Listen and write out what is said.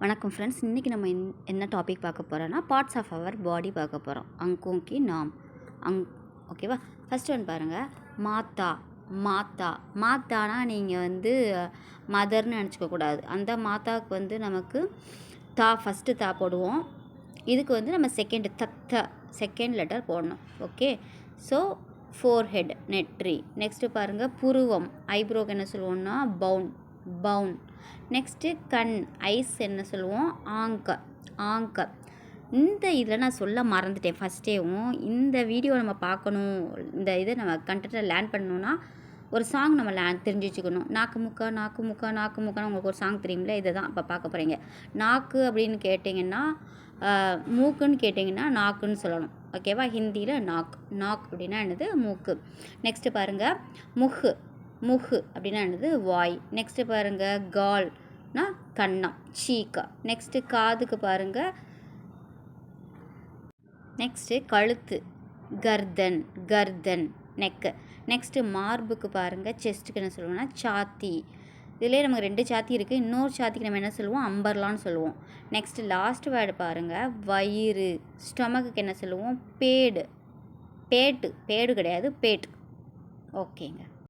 வணக்கம் ஃப்ரெண்ட்ஸ் இன்றைக்கி நம்ம என்ன டாபிக் பார்க்க போகிறோன்னா பார்ட்ஸ் ஆஃப் அவர் பாடி பார்க்க போகிறோம் அங்கோங்கி நாம். அங் ஓகேவா ஃபர்ஸ்ட் ஒன் பாருங்கள் மாத்தா. மாத்தா. மாத்தானா நீங்கள் வந்து மதர்னு நினச்சிக்கக்கூடாது அந்த மாதாவுக்கு வந்து நமக்கு தா ஃபஸ்ட்டு தா போடுவோம். இதுக்கு வந்து நம்ம செகண்ட் தத்த செகண்ட் லெட்டர் போடணும். ஓகே ஸோ ஃபோர் ஹெட் நெட்ரி நெக்ஸ்ட்டு பாருங்கள் புருவம். ஐப்ரோக்கு என்ன சொல்லுவோம்னா பவுன் பவுன் நெக்ஸ்ட்டு கண் ஐஸ் என்ன சொல்லுவோம்? ஆங்க ஆங்க இந்த இதில் நான் சொல்ல மறந்துட்டேன். ஃபஸ்ட்டேவும் இந்த வீடியோ நம்ம பார்க்கணும். இந்த இதை நம்ம கண்டென்ட்டை லேர்ன் பண்ணணும்னா ஒரு சாங் நம்ம லே தெரிஞ்சு வச்சுக்கணும். நாக்கு முக்கா நாக்கு முக்கா நாக்கு முக்கான்னு உங்களுக்கு ஒரு சாங் தெரியுங்களா இதை தான் இப்போ பார்க்க போகிறீங்க நாக்கு அப்படின்னு கேட்டிங்கன்னா மூக்குன்னு கேட்டிங்கன்னா நாக்குன்னு சொல்லணும். ஓகேவா ஹிந்தியில் நாக். நாக் அப்படின்னா என்னது? மூக்கு. நெக்ஸ்ட்டு பாருங்கள் முஹு. முஹு அப்படின்னா என்னது? வாய். நெக்ஸ்ட்டு பாருங்கள் கால்னா கண்ணம் சீக்கா. நெக்ஸ்ட்டு காதுக்கு பாருங்கள் நெக்ஸ்ட்டு கழுத்து. கர்தன் கர்தன் நெக்கு நெக்ஸ்ட்டு மார்புக்கு பாருங்கள் செஸ்ட்டுக்கு என்ன சொல்லுவோம்னா சாத்தி. இதுலேயே நமக்கு ரெண்டு சாத்தி இருக்குது இன்னொரு சாத்திக்கு நம்ம என்ன சொல்லுவோம்? அம்பர்லான்னு சொல்லுவோம். நெக்ஸ்ட்டு லாஸ்ட் வேர்டு பாருங்கள் வயிறு. ஸ்டொமக்குக்கு என்ன சொல்லுவோம்? பேடு. பேட்டு. பேடு கிடையாது பேட். ஓகேங்க